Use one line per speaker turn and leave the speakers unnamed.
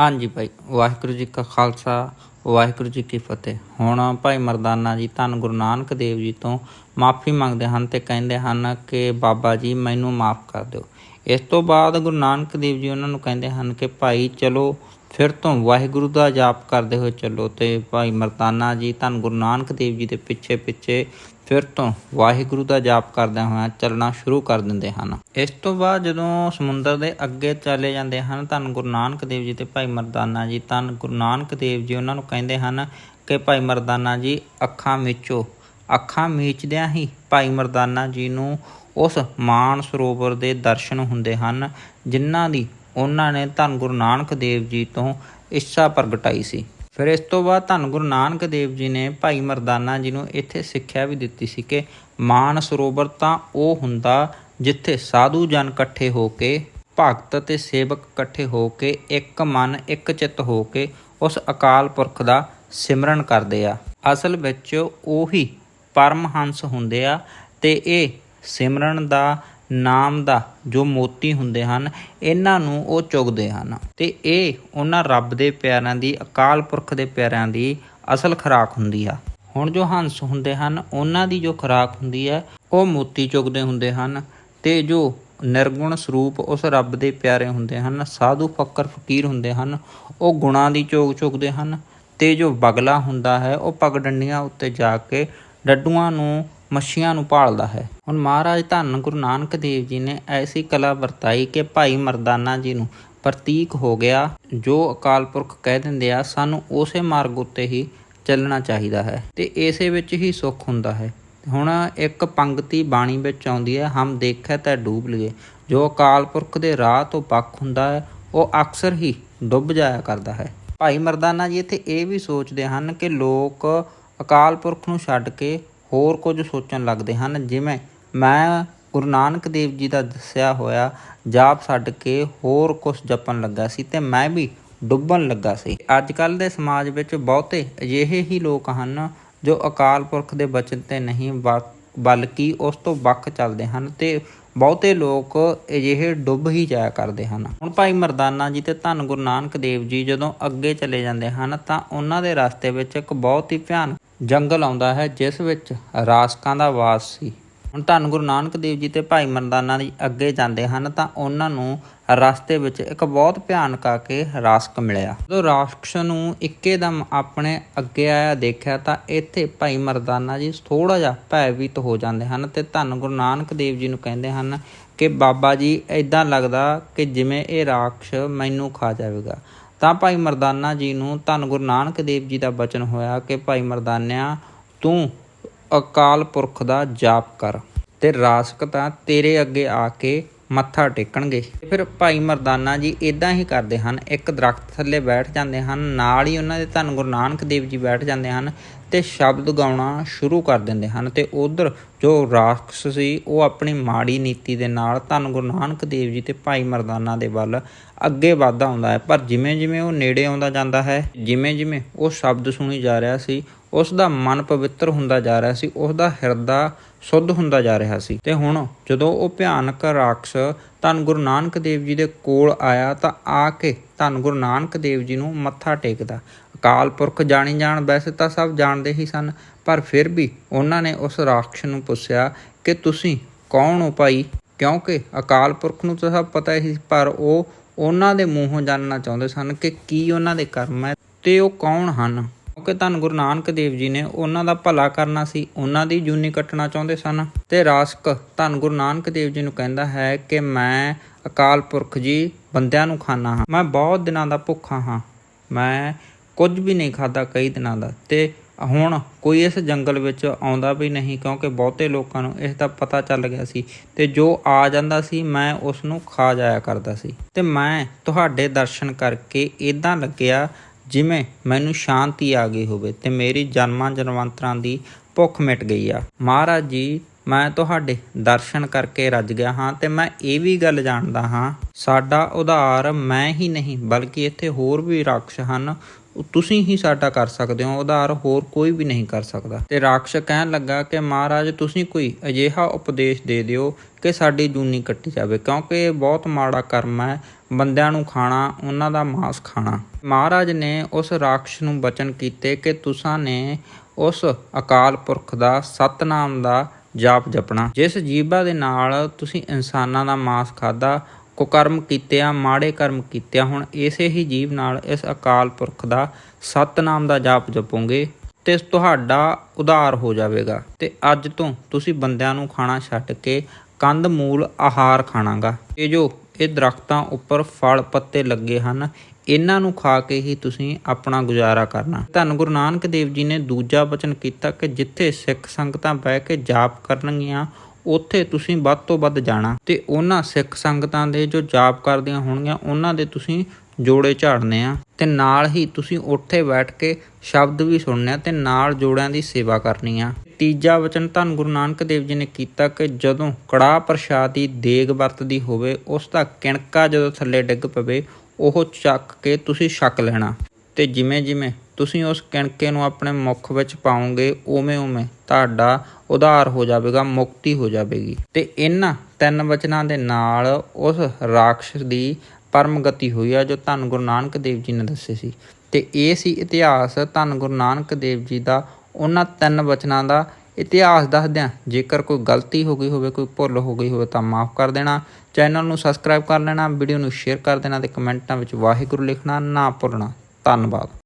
ਹਾਂਜੀ ਭਾਈ, ਵਾਹਿਗੁਰੂ ਜੀ ਕਾ ਖਾਲਸਾ, ਵਾਹਿਗੁਰੂ ਜੀ ਕੀ ਫਤਿਹ। ਹੁਣ ਭਾਈ ਮਰਦਾਨਾ ਜੀ, ਧੰਨ ਗੁਰੂ ਨਾਨਕ ਦੇਵ ਜੀ ਤੋਂ ਮਾਫੀ ਮੰਗਦੇ ਹਨ ਤੇ ਕਹਿੰਦੇ ਹਨ ਕਿ ਬਾਬਾ ਜੀ ਮੈਨੂੰ ਮਾਫ ਕਰ ਦਿਓ। ਇਸ ਤੋਂ ਬਾਅਦ ਗੁਰੂ ਨਾਨਕ ਦੇਵ ਜੀ ਉਹਨਾਂ ਨੂੰ ਕਹਿੰਦੇ ਹਨ ਕਿ ਭਾਈ ਚਲੋ, ਫਿਰ ਤੋਂ ਵਾਹਿਗੁਰੂ ਦਾ ਜਾਪ ਕਰਦੇ ਹੋਏ ਚੱਲੋ ਤੇ ਭਾਈ ਮਰਦਾਨਾ ਜੀ, ਧੰਨ ਗੁਰੂ ਨਾਨਕ ਦੇਵ ਜੀ ਦੇ ਪਿੱਛੇ ਪਿੱਛੇ ਫਿਰ ਤੋਂ ਵਾਹਿਗੁਰੂ ਦਾ ਜਾਪ ਕਰਦਿਆਂ ਹੋਇਆਂ ਚੱਲਣਾ ਸ਼ੁਰੂ ਕਰ ਦਿੰਦੇ ਹਨ। ਇਸ ਤੋਂ ਬਾਅਦ ਜਦੋਂ ਸਮੁੰਦਰ ਦੇ ਅੱਗੇ ਚਲੇ ਜਾਂਦੇ ਹਨ, ਧੰਨ ਗੁਰੂ ਨਾਨਕ ਦੇਵ ਜੀ ਤੇ ਭਾਈ ਮਰਦਾਨਾ ਜੀ। ਧੰਨ ਗੁਰੂ ਨਾਨਕ ਦੇਵ ਜੀ ਉਹਨਾਂ ਨੂੰ ਕਹਿੰਦੇ ਹਨ ਕਿ ਭਾਈ ਮਰਦਾਨਾ ਜੀ, ਅੱਖਾਂ ਮੀਚੋ। ਅੱਖਾਂ ਮੀਚਦਿਆਂ ਹੀ ਭਾਈ ਮਰਦਾਨਾ ਜੀ ਨੂੰ ਉਸ ਮਾਨ ਸਰੋਵਰ ਦੇ ਦਰਸ਼ਨ ਹੁੰਦੇ ਹਨ, ਜਿਨ੍ਹਾਂ ਦੀ ਉਹਨਾਂ ਨੇ ਧੰਨ ਗੁਰੂ ਨਾਨਕ ਦੇਵ ਜੀ ਤੋਂ ਇੱਛਾ ਪ੍ਰਗਟਾਈ ਸੀ। ਫਿਰ ਇਸ ਤੋਂ ਬਾਅਦ ਧੰਨ ਗੁਰੂ ਨਾਨਕ ਦੇਵ ਜੀ ਨੇ ਭਾਈ ਮਰਦਾਨਾ ਜੀ ਨੂੰ ਇੱਥੇ ਸਿੱਖਿਆ ਵੀ ਦਿੱਤੀ ਸੀ ਕਿ ਮਾਨ ਸਰੋਵਰ ਤਾਂ ਉਹ ਹੁੰਦਾ ਜਿੱਥੇ ਸਾਧੂ ਜਨ ਇਕੱਠੇ ਹੋ ਕੇ, ਭਗਤ ਤੇ ਸੇਵਕ ਇਕੱਠੇ ਹੋ ਕੇ, ਇੱਕ ਮਨ, ਇੱਕ ਚਿੱਤ ਹੋ ਕੇ ਉਸ ਅਕਾਲ ਪੁਰਖ ਦਾ ਸਿਮਰਨ ਕਰਦੇ ਆ। ਅਸਲ ਵਿੱਚ ਉਹੀ ਪਰਮਹੰਸ ਹੁੰਦੇ ਆ ਤੇ ਇਹ ਸਿਮਰਨ ਦਾ ਨਾਮ ਦਾ ਜੋ ਮੋਤੀ ਹੁੰਦੇ ਹਨ, ਇਹਨਾਂ ਨੂੰ ਉਹ ਚੁਗਦੇ ਹਨ। ਤੇ ਇਹ ਉਹਨਾਂ ਰੱਬ ਦੇ ਪਿਆਰਿਆਂ ਦੀ, ਅਕਾਲ ਪੁਰਖ ਦੇ ਪਿਆਰਿਆਂ ਦੀ ਅਸਲ ਖੁਰਾਕ ਹੁੰਦੀ ਆ। ਹੁਣ ਜੋ ਹੰਸ ਹੁੰਦੇ ਹਨ, ਉਹਨਾਂ ਦੀ ਜੋ ਖੁਰਾਕ ਹੁੰਦੀ ਹੈ, ਉਹ ਮੋਤੀ ਚੁਗਦੇ ਹੁੰਦੇ ਹਨ ਤੇ ਜੋ ਨਿਰਗੁਣ ਸਰੂਪ ਉਸ ਰੱਬ ਦੇ ਪਿਆਰੇ ਹੁੰਦੇ ਹਨ, ਸਾਧੂ ਫੱਕਰ ਫਕੀਰ ਹੁੰਦੇ ਹਨ, ਉਹ ਗੁਣਾਂ ਦੀ ਚੋਗ ਚੁਗਦੇ ਹਨ ਤੇ ਜੋ ਬਗਲਾ ਹੁੰਦਾ ਹੈ, ਉਹ ਪਗਡੰਡੀਆਂ ਉੱਤੇ ਜਾ ਕੇ ਡੱਡੂਆਂ ਨੂੰ ਮੱਛੀਆਂ ਨੂੰ ਭਾਲਦਾ ਹੈ। ਹੁਣ ਮਹਾਰਾਜ ਧੰਨ ਗੁਰੂ ਨਾਨਕ ਦੇਵ ਜੀ ਨੇ ਐਸੀ ਕਲਾ ਵਰਤਾਈ ਕਿ ਭਾਈ ਮਰਦਾਨਾ ਜੀ ਨੂੰ ਪ੍ਰਤੀਕ ਹੋ ਗਿਆ, ਜੋ ਅਕਾਲ ਪੁਰਖ ਕਹਿ ਦਿੰਦੇ ਆ, ਸਾਨੂੰ ਉਸੇ ਮਾਰਗ ਉੱਤੇ ਹੀ ਚੱਲਣਾ ਚਾਹੀਦਾ ਹੈ ਤੇ ਇਸੇ ਵਿੱਚ ਹੀ ਸੁੱਖ ਹੁੰਦਾ ਹੈ। ਹੁਣ ਇੱਕ ਪੰਕਤੀ ਬਾਣੀ ਵਿੱਚ ਆਉਂਦੀ ਹੈ, ਹਮ ਦੇਖੈ ਤਾਂ ਡੂਬ ਲਈਏ ਜੋ ਅਕਾਲ ਪੁਰਖ ਦੇ ਰਾਹ ਤੋਂ ਪੱਖ ਹੁੰਦਾ ਹੈ, ਉਹ ਅਕਸਰ ਹੀ ਡੁੱਬ ਜਾਇਆ ਕਰਦਾ ਹੈ। ਭਾਈ ਮਰਦਾਨਾ ਜੀ ਇੱਥੇ ਇਹ ਵੀ ਸੋਚਦੇ ਹਨ ਕਿ ਲੋਕ ਅਕਾਲ ਪੁਰਖ ਨੂੰ ਛੱਡ ਕੇ ਹੋਰ ਕੁਝ ਸੋਚਣ ਲੱਗਦੇ ਹਨ। ਜਿਵੇਂ ਮੈਂ ਗੁਰੂ ਨਾਨਕ ਦੇਵ ਜੀ ਦਾ ਦੱਸਿਆ ਹੋਇਆ, ਜਾਪ ਛੱਡ ਕੇ ਹੋਰ ਕੁਝ ਜਪਣ ਲੱਗਾ ਸੀ ਤੇ ਮੈਂ ਵੀ ਡੁੱਬਣ ਲੱਗਾ ਸੀ। ਅੱਜ ਕੱਲ ਦੇ ਸਮਾਜ ਵਿੱਚ ਬਹੁਤੇ ਅਜਿਹੇ ਹੀ ਲੋਕ ਹਨ ਜੋ ਅਕਾਲ ਪੁਰਖ ਦੇ ਬਚਨ ਤੇ ਨਹੀਂ ਬਲਕਿ ਉਸ ਤੋਂ ਵੱਖ ਚੱਲਦੇ ਹਨ ਤੇ ਬਹੁਤੇ ਲੋਕ ਅਜਿਹੇ ਡੁੱਬ ਹੀ ਜਾਇਆ ਕਰਦੇ ਹਨ। ਹੁਣ ਭਾਈ ਮਰਦਾਨਾ ਜੀ ਤੇ ਧੰਨ ਗੁਰੂ ਨਾਨਕ ਦੇਵ ਜੀ ਜਦੋਂ ਅੱਗੇ ਚਲੇ ਜਾਂਦੇ ਹਨ ਤਾਂ ਉਹਨਾਂ ਦੇ ਰਸਤੇ ਵਿੱਚ ਇੱਕ ਬਹੁਤ ਹੀ ਭਿਆਨਕ ਜੰਗਲ ਆਉਂਦਾ ਹੈ, ਜਿਸ ਵਿੱਚ ਰਾਸਕਾਂ ਦਾ ਵਾਸ ਸੀ। ਹੁਣ ਧੰਨ ਗੁਰੂ ਨਾਨਕ ਦੇਵ ਜੀ ਤੇ ਭਾਈ ਮਰਦਾਨਾ ਜੀ ਅੱਗੇ ਜਾਂਦੇ ਹਨ ਤਾਂ ਉਹਨਾਂ ਨੂੰ ਰਸਤੇ ਵਿੱਚ ਇੱਕ ਬਹੁਤ ਭਿਆਨਕ ਆ ਕੇ ਰਾਸਕ ਮਿਲਿਆ। ਜਦੋਂ ਰਾਖਸ਼ ਨੂੰ ਇੱਕੇਦਮ ਆਪਣੇ ਅੱਗੇ ਆਇਆ ਦੇਖਿਆ ਤਾਂ ਇੱਥੇ ਭਾਈ ਮਰਦਾਨਾ ਜੀ ਥੋੜਾ ਜਿਹਾ ਭੈਭੀਤ ਹੋ ਜਾਂਦੇ ਹਨ ਤੇ ਧੰਨ ਗੁਰੂ ਨਾਨਕ ਦੇਵ ਜੀ ਨੂੰ ਕਹਿੰਦੇ ਹਨ ਕਿ ਬਾਬਾ ਜੀ ਐਦਾਂ ਲੱਗਦਾ ਕਿ ਜਿਵੇਂ ਇਹ ਰਾਖਸ਼ ਮੈਨੂੰ ਖਾ ਜਾਵੇਗਾ। ਤਾਂ ਭਾਈ ਮਰਦਾਨਾ ਜੀ ਨੂੰ ਧੰਨ ਗੁਰੂ ਨਾਨਕ ਦੇਵ ਜੀ ਦਾ ਬਚਨ ਹੋਇਆ ਕਿ ਭਾਈ ਮਰਦਾਨਿਆ, ਤੂੰ ਅਕਾਲ ਪੁਰਖ ਦਾ ਜਾਪ ਕਰ ਤੇ ਰਾਸਕ ਤਾਂ ਤੇਰੇ ਅੱਗੇ ਆ ਕੇ ਮੱਥਾ ਟੇਕਣਗੇ। ਫਿਰ ਭਾਈ ਮਰਦਾਨਾ ਜੀ ਇਦਾਂ ਹੀ ਕਰਦੇ ਹਨ। ਇੱਕ ਦਰਖਤ ਥੱਲੇ ਬੈਠ ਜਾਂਦੇ ਹਨ, ਨਾਲ ਹੀ ਉਹਨਾਂ ਦੇ ਧੰਨ ਗੁਰੂ ਨਾਨਕ ਦੇਵ ਜੀ ਬੈਠ ਜਾਂਦੇ ਹਨ ਤੇ ਸ਼ਬਦ ਗਾਉਣਾ ਸ਼ੁਰੂ ਕਰ ਦਿੰਦੇ ਹਨ ਤੇ ਉਧਰ ਜੋ ਰਾਖਸ਼ ਸੀ ਉਹ ਆਪਣੀ ਮਾੜੀ ਨੀਤੀ ਦੇ ਨਾਲ ਧੰਨ ਗੁਰੂ ਨਾਨਕ ਦੇਵ ਜੀ ਤੇ ਭਾਈ ਮਰਦਾਨਾ ਦੇ ਵੱਲ ਅੱਗੇ ਵਧਦਾ ਹੁੰਦਾ ਹੈ। ਪਰ ਜਿਵੇਂ ਜਿਵੇਂ ਉਹ ਨੇੜੇ ਆਉਂਦਾ ਜਾਂਦਾ ਹੈ ਜਿਵੇਂ ਜਿਵੇਂ ਉਹ ਸ਼ਬਦ ਸੁਣੀ ਜਾ ਰਿਹਾ ਸੀ ਉਸ ਦਾ ਮਨ ਪਵਿੱਤਰ ਹੁੰਦਾ ਜਾ ਰਿਹਾ ਸੀ ਉਸ ਦਾ ਹਿਰਦਾ ਸ਼ੁੱਧ ਹੁੰਦਾ ਜਾ ਰਿਹਾ ਸੀ। ਤੇ ਹੁਣ ਜਦੋਂ ਉਹ ਭਿਆਨਕ ਰਾਖਸ਼ ਧੰਨ ਗੁਰੂ ਨਾਨਕ ਦੇਵ ਜੀ ਦੇ ਕੋਲ ਆਇਆ ਤਾਂ ਆ ਕੇ ਧੰਨ ਗੁਰੂ ਨਾਨਕ ਦੇਵ ਜੀ ਨੂੰ ਮੱਥਾ ਟੇਕਦਾ। ਅਕਾਲ ਪੁਰਖ ਜਾਣੀ ਜਾਣ ਵੈਸੇ ਤਾਂ ਸਭ ਜਾਣਦੇ ਹੀ ਸਨ ਪਰ ਫਿਰ ਵੀ ਉਹਨਾਂ ਨੇ ਉਸ ਰਾਖਸ਼ ਨੂੰ ਪੁੱਛਿਆ ਕਿ ਤੁਸੀਂ ਕੌਣ ਹੋ ਭਾਈ? ਕਿਉਂਕਿ ਅਕਾਲ ਪੁਰਖ ਨੂੰ ਤਾਂ ਸਭ ਪਤਾ ਹੀ ਸੀ, ਪਰ ਉਹ ਉਹਨਾਂ ਦੇ ਮੂੰਹੋਂ ਜਾਣਨਾ ਚਾਹੁੰਦੇ ਸਨ ਕਿ ਕੀ ਉਹਨਾਂ ਦੇ ਕਰਮ ਹੈ ਤੇ ਉਹ ਕੌਣ ਹਨ? ਕਿਉਂਕਿ ਧੰਨ ਗੁਰੂ ਨਾਨਕ ਦੇਵ ਜੀ ਨੇ ਉਹਨਾਂ ਦਾ ਭਲਾ ਕਰਨਾ ਸੀ, ਉਹਨਾਂ ਦੀ ਜੂਨੀ ਕੱਟਣਾ ਚਾਹੁੰਦੇ ਸਨ। ਤੇ ਰਾਸਕ ਧੰਨ ਗੁਰੂ ਨਾਨਕ ਦੇਵ ਜੀ ਨੂੰ ਕਹਿੰਦਾ ਹੈ ਕਿ ਮੈਂ ਅਕਾਲ ਪੁਰਖ ਜੀ ਬੰਦਿਆਂ ਨੂੰ ਖਾਣਾ ਹਾਂ। ਮੈਂ ਬਹੁਤ ਦਿਨਾਂ ਦਾ ਭੁੱਖਾ ਹਾਂ। ਮੈਂ ਕੁਝ ਵੀ ਨਹੀਂ ਖਾਦਾ ਕਈ ਦਿਨਾਂ ਦਾ। ਤੇ ਹੁਣ ਕੋਈ ਇਸ ਜੰਗਲ ਵਿੱਚ ਆਉਂਦਾ ਵੀ ਨਹੀਂ ਕਿਉਂਕਿ ਬਹੁਤੇ ਲੋਕਾਂ ਨੂੰ ਇਸ ਦਾ ਪਤਾ ਚੱਲ ਗਿਆ ਸੀ। ਤੇ ਜੋ ਆ ਜਾਂਦਾ ਸੀ, ਮੈਂ ਉਸ ਨੂੰ ਖਾ ਜਾਇਆ ਕਰਦਾ ਸੀ। ਤੇ ਮੈਂ ਤੁਹਾਡੇ ਦਰਸ਼ਨ ਕਰਕੇ ਇਦਾਂ ਲੱਗਿਆ ਜਿਵੇਂ ਮੈਨੂੰ ਸ਼ਾਂਤੀ ਆ ਗਈ ਹੋਵੇ ਤੇ ਮੇਰੀ ਜਨਮਾਂ ਜਨਮਾਂਤਰਾਂ ਦੀ ਭੁੱਖ ਮਿਟ ਗਈ ਆ। ਮਹਾਰਾਜ ਜੀ, ਮੈਂ ਤੁਹਾਡੇ ਦਰਸ਼ਨ ਕਰਕੇ ਰੱਜ ਗਿਆ ਹਾਂ ਤੇ ਮੈਂ ਇਹ ਵੀ ਗੱਲ ਜਾਣਦਾ ਹਾਂ, ਸਾਡਾ ਉਧਾਰ ਮੈਂ ਹੀ ਨਹੀਂ, ਬਲਕਿ ਇੱਥੇ ਹੋਰ ਵੀ ਰਾਖਸ਼ ਹਨ। ਉਹ ਤੁਸੀਂ ਹੀ ਸਾਡਾ ਕਰ ਸਕਦੇ ਹੋ, ਉਧਾਰ ਹੋਰ ਕੋਈ ਵੀ ਨਹੀਂ ਕਰ ਸਕਦਾ। ਤੇ ਰਾਖਸ਼ ਕਹਿਣ ਲੱਗਾ ਕਿ, ਮਹਾਰਾਜ, ਤੁਸੀਂ ਕੋਈ ਅਜਿਹਾ ਉਪਦੇਸ਼ ਦੇ ਦਿਓ ਕਿ ਸਾਡੀ ਜੂਨੀ ਕੱਟੀ ਜਾਵੇ, ਕਿਉਂਕਿ ਇਹ ਬਹੁਤ ਮਾੜਾ ਕਰਮ ਹੈ, ਬੰਦਿਆਂ ਨੂੰ ਖਾਣਾ, ਉਹਨਾਂ ਦਾ ਮਾਸ ਖਾਣਾ। ਮਹਾਰਾਜ ਨੇ ਉਸ ਰਾਖਸ਼ ਨੂੰ ਬਚਨ ਕੀਤੇ ਕਿ ਤੁਸਾਂ ਨੇ ਉਸ ਅਕਾਲ ਪੁਰਖ ਦਾ ਸਤਨਾਮ ਦਾ ਜਾਪ ਜਪਣਾ। ਜਿਸ ਜੀਭਾ ਦੇ ਨਾਲ ਤੁਸੀਂ ਇਨਸਾਨਾਂ ਦਾ ਮਾਸ ਖਾਦਾ ਕੁਕਰਮ ਕੀਤਿਆਂ, ਮਾੜੇ ਕਰਮ ਕੀਤਿਆਂ, ਹੁਣ ਇਸੇ ਹੀ ਜੀਵ ਨਾਲ ਇਸ ਅਕਾਲ ਪੁਰਖ ਦਾ ਸਤਨਾਮ ਦਾ ਜਾਪ ਜਪੋਗੇ ਤੇ ਤੁਹਾਡਾ ਉਧਾਰ ਹੋ ਜਾਵੇਗਾ। ਤੇ ਅੱਜ ਤੋਂ ਤੁਸੀਂ ਬੰਦਿਆਂ ਨੂੰ ਖਾਣਾ ਛੱਡ ਕੇ ਕੰਦ ਮੂਲ ਆਹਾਰ ਖਾਣਾਗਾ। ਇਹ ਜੋ ਇਹ ਦਰਖਤਾਂ ਉੱਪਰ ਫਲ ਪੱਤੇ ਲੱਗੇ ਹਨ, ਇਹਨਾਂ ਨੂੰ ਖਾ ਕੇ ਹੀ ਤੁਸੀਂ ਆਪਣਾ ਗੁਜ਼ਾਰਾ ਕਰਨਾ। ਧੰਨ ਗੁਰੂ ਨਾਨਕ ਦੇਵ ਜੀ ਨੇ ਦੂਜਾ ਬਚਨ ਕੀਤਾ ਕਿ ਜਿੱਥੇ ਸਿੱਖ ਸੰਗਤਾਂ ਬਹਿ ਕੇ ਜਾਪ ਕਰਨਗੀਆਂ ਉੱਥੇ ਤੁਸੀਂ ਵੱਧ ਤੋਂ ਵੱਧ ਜਾਣਾ ਤੇ ਉਹਨਾਂ ਸਿੱਖ ਸੰਗਤਾਂ ਦੇ ਜੋ ਜਾਪ ਕਰਦੀਆਂ ਹੋਣਗੀਆਂ, ਉਹਨਾਂ ਦੇ ਤੁਸੀਂ ਜੋੜੇ ਝਾੜਨੇ ਆ ਤੇ ਨਾਲ ਹੀ ਤੁਸੀਂ ਉੱਥੇ ਬੈਠ ਕੇ ਸ਼ਬਦ ਵੀ ਸੁਣਨੇ ਆ ਤੇ ਨਾਲ ਜੋੜਿਆਂ ਦੀ ਸੇਵਾ ਕਰਨੀ ਆ। ਤੀਜਾ ਵਚਨ ਧੰਨ ਗੁਰੂ ਨਾਨਕ ਦੇਵ ਜੀ ਨੇ ਕੀਤਾ ਕਿ ਜਦੋਂ ਕੜਾਹ ਪ੍ਰਸ਼ਾਦ ਦੀ ਦੇਗ ਵਰਤਦੀ ਹੋਵੇ, ਉਸ ਦਾ ਕਿਣਕਾ ਜਦੋਂ ਥੱਲੇ ਡਿੱਗ ਪਵੇ, ਉਹ ਚੱਕ ਕੇ ਤੁਸੀਂ ਛਕ ਲੈਣਾ। ਤੇ ਜਿਵੇਂ ਜਿਵੇਂ ਤੁਸੀਂ ਉਸ ਕਿਣਕੇ ਨੂੰ ਆਪਣੇ ਮੁਖ ਵਿੱਚ ਪਾਓਗੇ ਉਵੇਂ ਉਵੇਂ ਤੁਹਾਡਾ ਉਧਾਰ ਹੋ ਜਾਵੇਗਾ, ਮੁਕਤੀ ਹੋ ਜਾਵੇਗੀ। ਤੇ ਇਹਨਾਂ ਤਿੰਨ ਵਚਨਾਂ ਦੇ ਨਾਲ ਉਸ ਰਾਖਸ਼ ਦੀ ਪਰਮ ਗਤੀ ਹੋਈ ਆ ਜੋ ਧੰਨ ਗੁਰੂ ਨਾਨਕ ਦੇਵ ਜੀ ਨੇ ਦੱਸੇ ਸੀ। ਤੇ ਇਹ ਸੀ ਇਤਿਹਾਸ ਧੰਨ ਗੁਰੂ ਨਾਨਕ ਦੇਵ ਜੀ ਦਾ। ਉਹਨਾਂ ਤਿੰਨ ਵਚਨਾਂ ਦਾ ਇਤਿਹਾਸ ਦੱਸਦਿਆਂ ਜੇਕਰ ਕੋਈ ਗਲਤੀ ਹੋ ਗਈ ਹੋਵੇ, ਕੋਈ ਭੁੱਲ ਹੋ ਗਈ ਹੋਵੇ ਤਾਂ ਮਾਫ ਕਰ ਦੇਣਾ। ਚੈਨਲ ਨੂੰ ਸਬਸਕ੍ਰਾਈਬ ਕਰ ਲੈਣਾ, ਵੀਡੀਓ ਨੂੰ ਸ਼ੇਅਰ ਕਰ ਦੇਣਾ ਤੇ ਕਮੈਂਟਾਂ ਵਿੱਚ ਵਾਹਿਗੁਰੂ ਲਿਖਣਾ ਨਾ ਭੁੱਲਣਾ। ਧੰਨਵਾਦ।